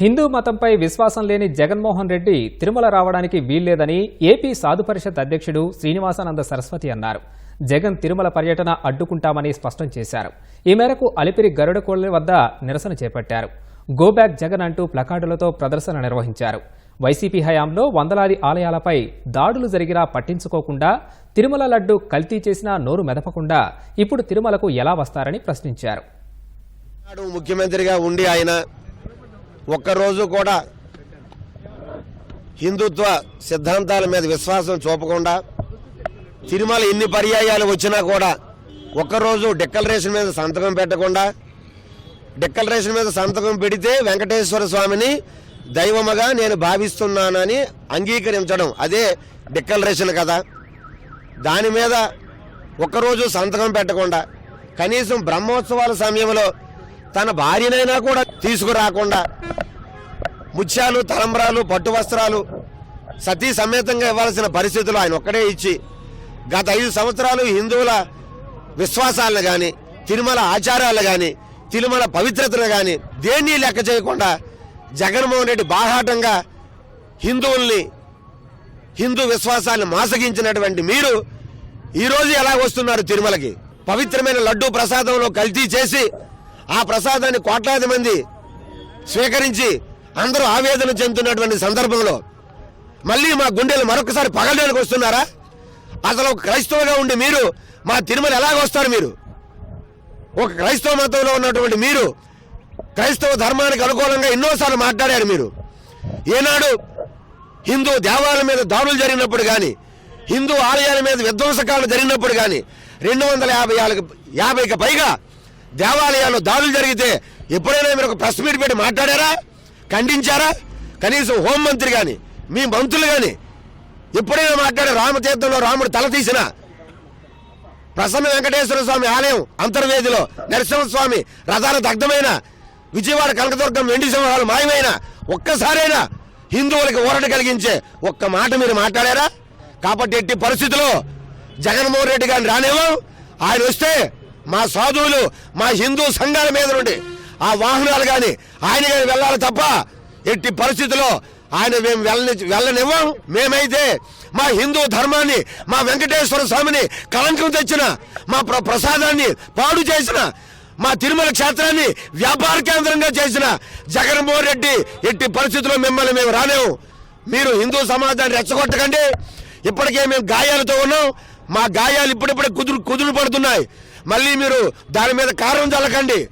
హిందూ మతంపై విశ్వాసం లేని జగన్మోహన్ రెడ్డి తిరుమల రావడానికి వీల్లేదని ఏపీ సాధు పరిషత్ అధ్యక్షుడు శ్రీనివాసానంద సరస్వతి అన్నారు. జగన్ తిరుమల పర్యటన అడ్డుకుంటామని స్పష్టం చేశారు. ఈ మేరకు అలిపిరి గరుడకోళ్ళ వద్ద నిరసన చేపట్టారు. గోబ్యాక్ జగన్ అంటూ ప్లకార్డులతో ప్రదర్శన నిర్వహించారు. వైసీపీ హయాంలో వందలాది ఆలయాలపై దాడులు జరిగినా పట్టించుకోకుండా తిరుమల లడ్డు కల్తీ చేసినా నోరు మెదపకుండా ఇప్పుడు తిరుమలకు ఎలా వస్తారని ప్రశ్నించారు. ముఖ్యమంత్రిగా ఉండి ఆయన ఒక్కరోజు కూడా హిందుత్వ సిద్ధాంతాల మీద విశ్వాసం చూపకుండా తిరుమల ఎన్ని పర్యాయాలు వచ్చినా కూడా ఒక్కరోజు డిక్లరేషన్ మీద సంతకం పెట్టకుండా డిక్లరేషన్ మీద సంతకం పెడితే వెంకటేశ్వర స్వామిని దైవముగా నేను భావిస్తున్నానని అంగీకరించడం అదే డిక్లరేషన్ కదా. దాని మీద ఒక్కరోజు సంతకం పెట్టకుండా కనీసం బ్రహ్మోత్సవాల సమయంలో తన భార్యనైనా కూడా తీసుకురాకుండా ముత్యాలు తలంబ్రాలు పట్టు వస్త్రాలు సతీ సమేతంగా ఇవ్వాల్సిన పరిస్థితులు ఆయన ఒక్కడే ఇచ్చి గత ఐదు సంవత్సరాలు హిందువుల విశ్వాసాలను కానీ తిరుమల ఆచారాలు కానీ తిరుమల పవిత్రతను కానీ దేన్ని లెక్క చేయకుండా జగన్మోహన్ రెడ్డి బాహాటంగా హిందువుల్ని హిందూ విశ్వాసాన్ని మాసగించినటువంటి మీరు ఈరోజు ఎలా వస్తున్నారు తిరుమలకి? పవిత్రమైన లడ్డూ ప్రసాదంలో కల్తీ చేసి ఆ ప్రసాదాన్ని కోట్లాది మంది స్వీకరించి అందరూ ఆవేదన చెందుతున్నటువంటి సందర్భంలో మళ్ళీ మా గుండెలు మరొకసారి పగలడానికి వస్తున్నారా? అసలు ఒక క్రైస్తవుగా ఉండి మీరు మా తిరుమల ఎలాగ వస్తారు మీరు? ఒక క్రైస్తవ మతంలో ఉన్నటువంటి మీరు క్రైస్తవ ధర్మానికి అనుకూలంగా ఎన్నోసార్లు మాట్లాడారు మీరు. ఏనాడు హిందూ దేవాలయం మీద దాడులు జరిగినప్పుడు కానీ హిందూ ఆలయాల మీద విధ్వంసకాలు జరిగినప్పుడు కానీ రెండు వందల యాభై యాభైకి పైగా దేవాలయాల్లో దాడులు జరిగితే ఎప్పుడైనా మీరు ఒక ప్రెస్ మీట్ పెట్టి మాట్లాడారా? ఖండించారా? కనీసం హోంమంత్రి కానీ మీ మంత్రులు కానీ ఎప్పుడైనా మాట్లాడే రామతీర్థంలో రాముడు తల తీసిన? ప్రసన్న వెంకటేశ్వర స్వామి ఆలయం అంతర్వేదిలో నరసింహస్వామి రథాలు దగ్ధమైన? విజయవాడ కనకదుర్గం వెండి సింహాలు మాయమైన? ఒక్కసారైనా హిందువులకి ఊరట కలిగించే ఒక్క మాట మీరు మాట్లాడారా? కాబట్టి ఎట్టి పరిస్థితుల్లో జగన్మోహన్ రెడ్డి గారిని రానివ్వం. ఆయన వస్తే మా సాధువులు మా హిందూ సంఘాల మీద నుండి ఆ వాహనాలు కానీ ఆయన కానీ వెళ్ళాలి తప్ప ఎట్టి పరిస్థితుల్లో ఆయన మేము వెళ్ళని వెళ్ళనివ్వం. మేమైతే మా హిందూ ధర్మాన్ని మా వెంకటేశ్వర స్వామిని కళంకం తెచ్చిన మా ప్ర- ప్రసాదాన్ని పాడు చేసిన మా తిరుమల క్షేత్రాన్ని వ్యాపార కేంద్రంగా చేసిన జగన్మోహన్ రెడ్డి ఎట్టి పరిస్థితుల్లో మిమ్మల్ని మేము రాలేము మీరు హిందూ సమాజాన్ని రెచ్చగొట్టకండి. ఇప్పటికే మేము గాయాలతో ఉన్నాం. మా గాయాలు ఇప్పుడిప్పుడే కుదురు కుదురు పడుతున్నాయి. మళ్ళీ మీరు దాని మీద కారం చల్లకండి.